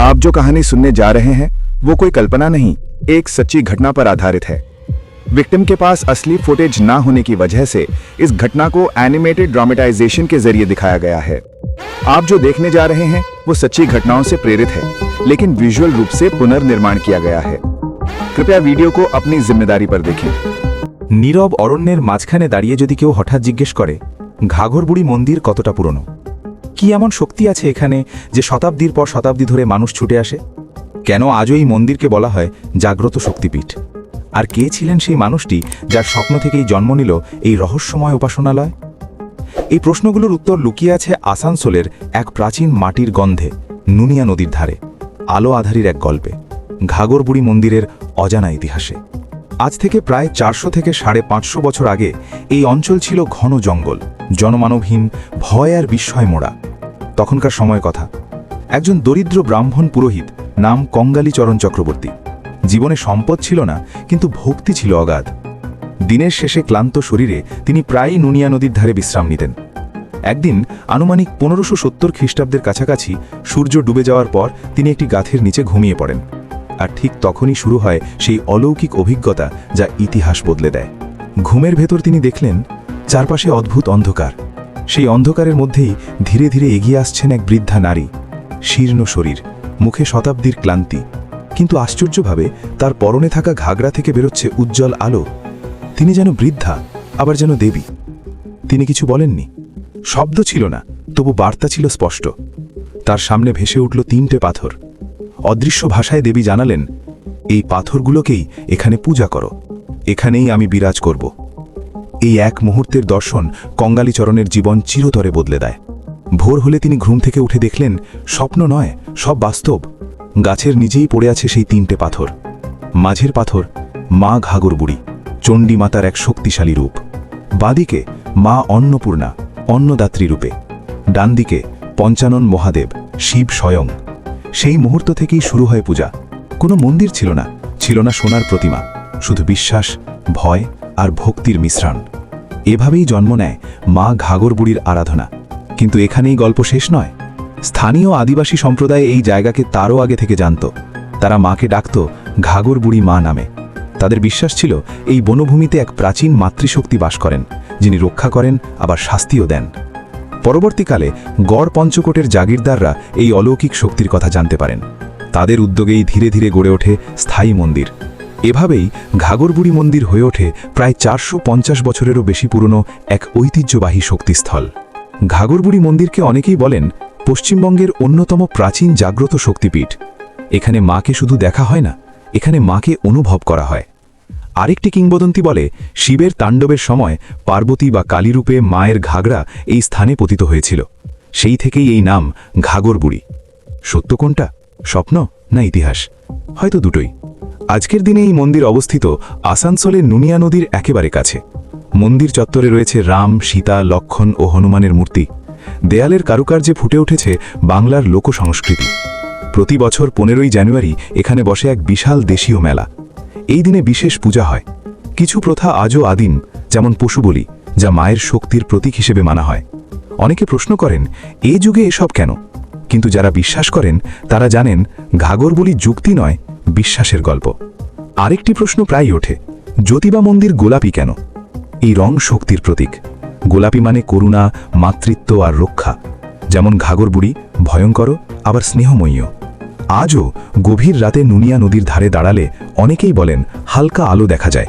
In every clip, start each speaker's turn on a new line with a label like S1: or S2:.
S1: आप जो कहानी सुनने जा रहे हैं वो कोई कल्पना नहीं एक सच्ची घटना पर आधारित है विक्टिम के पास असली फुटेज ना होने की वजह से इस घटना को एनिमेटेड ड्रामेटाइजेशन के जरिए दिखाया गया है आप जो देखने जा रहे हैं वो सच्ची घटनाओं से प्रेरित है लेकिन विजुअल रूप से पुनर्निर्माण किया गया है कृपया वीडियो को अपनी जिम्मेदारी पर देखें
S2: নীরব অরণ্যের মাঝখানে দাঁড়িয়ে যদি কেউ হঠাৎ জিজ্ঞেস করে ঘাঘরবুড়ি মন্দির কতটা পুরনো কি এমন শক্তি আছে এখানে যে শতাব্দীর পর শতাব্দী ধরে মানুষ ছুটে আসে? কেন আজও এই মন্দিরকে বলা হয় জাগ্রত শক্তিপীঠ? আর কে ছিলেন সেই মানুষটি যার স্বপ্ন থেকেই জন্ম নিল এই রহস্যময় উপাসনালয়? এই প্রশ্নগুলোর উত্তর লুকিয়ে আছে আসানসোলের এক প্রাচীন মাটির গন্ধে, নুনিয়া নদীর ধারে, আলো আধারির এক গল্পে, ঘাগরবুড়ি মন্দিরের অজানা ইতিহাসে। আজ থেকে প্রায় চারশো থেকে সাড়ে পাঁচশো বছর আগে এই অঞ্চল ছিল ঘন জঙ্গল, জনমানবহীন, ভয় আর বিস্ময় মোড়া। তখনকার সময় কথা। একজন দরিদ্র ব্রাহ্মণ পুরোহিত নাম কঙ্গালী চরণ চক্রবর্তী। জীবনে সম্পদ ছিল না, কিন্তু ভক্তি ছিল অগাধ। দিনের শেষে ক্লান্ত শরীরে তিনি প্রায়ই নুনিয়া নদীর ধারে বিশ্রাম নিতেন। একদিন আনুমানিক পনেরোশো সত্তর খ্রিস্টাব্দের কাছাকাছি সূর্য ডুবে যাওয়ার পর তিনি একটি গাথের নিচে ঘুমিয়ে পড়েন। আর ঠিক তখনই শুরু হয় সেই অলৌকিক অভিজ্ঞতা যা ইতিহাস বদলে দেয়। ঘুমের ভেতর তিনি দেখলেন, চারপাশে অদ্ভুত অন্ধকার। সেই অন্ধকারের মধ্যেই ধীরে ধীরে এগিয়ে আসছেন এক বৃদ্ধা নারী। শীর্ণ শরীর, মুখে শতাব্দীর ক্লান্তি। কিন্তু আশ্চর্যভাবে তার পরনে থাকা ঘাগরা থেকে বেরোচ্ছে উজ্জ্বল আলো। তিনি যেন বৃদ্ধা, আবার যেন দেবী। তিনি কিছু বলেননি। শব্দ ছিল না, তবু বার্তা ছিল স্পষ্ট। তার সামনে ভেসে উঠল তিনটে পাথর। অদৃশ্য ভাষায় দেবী জানালেন, এই পাথরগুলোকেই এখানে পূজা করো। এখানেই আমি বিরাজ করব। এই এক মুহূর্তের দর্শন কঙ্গালীচরণের জীবন চিরতরে বদলে দেয়। ভোর হলে তিনি ঘুম থেকে উঠে দেখলেন, স্বপ্ন নয়, সব বাস্তব। গাছের নিজেই পড়ে আছে সেই তিনটে পাথর। মাঝের পাথর, মা ঘাগর বুড়ি, চণ্ডী মাতার এক শক্তিশালী রূপ। বাদিকে মা অন্নপূর্ণা, অন্নদাত্রী রূপে। ডান দিকে পঞ্চানন মহাদেব, শিব স্বয়ং। সেই মুহূর্ত থেকেই শুরু হয় পূজা। কোনো মন্দির ছিল না ছিল না সোনার প্রতিমা। শুধু বিশ্বাস, ভয় আর ভক্তির মিশ্রণ। এভাবেই জন্ম নেয় মা ঘাগর বুড়ির আরাধনা। কিন্তু এখানেই গল্প শেষ নয়। স্থানীয় আদিবাসী সম্প্রদায় এই জায়গাকে তারও আগে থেকে জানত। তারা মাকে ডাকত ঘাগর বুড়ি মা নামে। তাদের বিশ্বাস ছিল এই বনভূমিতে এক প্রাচীন মাতৃশক্তি বাস করেন, যিনি রক্ষা করেন, আবার শাস্তিও দেন। পরবর্তীকালে গড় পঞ্চকোটের জাগিরদাররা এই অলৌকিক শক্তির কথা জানতে পারেন। তাদের উদ্যোগেই ধীরে ধীরে গড়ে ওঠে স্থায়ী মন্দির। এভাবেই ঘাগরবুড়ি মন্দির হয়ে ওঠে প্রায় চারশো পঞ্চাশ বছরেরও বেশি পুরনো এক ঐতিহ্যবাহী শক্তিস্থল। ঘাগরবুড়ি মন্দিরকে অনেকেই বলেন পশ্চিমবঙ্গের অন্যতম প্রাচীন জাগ্রত শক্তিপীঠ। এখানে মাকে শুধু দেখা হয় না, এখানে মাকে অনুভব করা হয়। আরেকটি কিংবদন্তি বলে, শিবের তাণ্ডবের সময় পার্বতী বা কালীরূপে মায়ের ঘাগড়া এই স্থানে পতিত হয়েছিল। সেই থেকেই এই নাম ঘাগরবুড়ি। সত্য কোনটা? স্বপ্ন না ইতিহাস? হয়তো দুটোই। আজকের দিনে এই মন্দির অবস্থিত আসানসোলের নুনিয়া নদীর একেবারে কাছে। মন্দির চত্বরে রয়েছে রাম, সীতা, লক্ষণ ও হনুমানের মূর্তি। দেয়ালের কারুকার্যে ফুটে উঠেছে বাংলার লোকসংস্কৃতি। প্রতি বছর পনেরোই জানুয়ারি এখানে বসে এক বিশাল দেশীয় মেলা। এই দিনে বিশেষ পূজা হয়। কিছু প্রথা আজও আদিম, যেমন পশু বলি, যা মায়ের শক্তির প্রতীক হিসেবে মানা হয়। অনেকে প্রশ্ন করেন, এ যুগে এসব কেন? কিন্তু যারা বিশ্বাস করেন, তারা জানেন, ঘাগর বলি যুক্তি নয় বিশ্বাসের গল্প। আরেকটি প্রশ্ন প্রায়ই ওঠে, জ্যোতিবা মন্দির গোলাপি কেন? এই রং শক্তির প্রতীক। গোলাপি মানে করুণা, মাতৃত্ব আর রক্ষা। যেমন ঘাগরবুড়ি ভয়ঙ্কর, আবার স্নেহময়ীও। আজও গভীর রাতে নুনিয়া নদীর ধারে দাঁড়ালে অনেকেই বলেন, হালকা আলো দেখা যায়।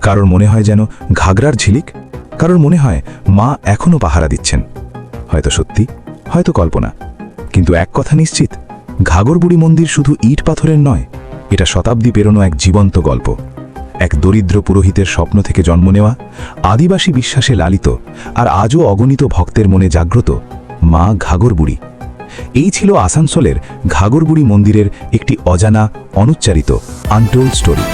S2: কারোর মনে হয় যেন ঘাগরার ঝিলিক, কারোর মনে হয় মা এখনও পাহারা দিচ্ছেন। হয়তো সত্যি, হয়তো কল্পনা। কিন্তু এক কথা নিশ্চিত ঘাগরবুড়ি মন্দির শুধু ইট পাথরের নয় এটা শতাব্দী পেরোনো এক জীবন্ত গল্প। এক দরিদ্র পুরোহিতের স্বপ্ন থেকে জন্ম নেওয়া, আদিবাসী বিশ্বাসে লালিত, আর আজও অগণিত ভক্তের মনে জাগ্রত মা ঘাগরবুড়ি। এই ছিল আসানসোলের ঘাগরবুড়ি মন্দিরের একটি অজানা, অনুচ্চারিত আনটোল্ড স্টোরি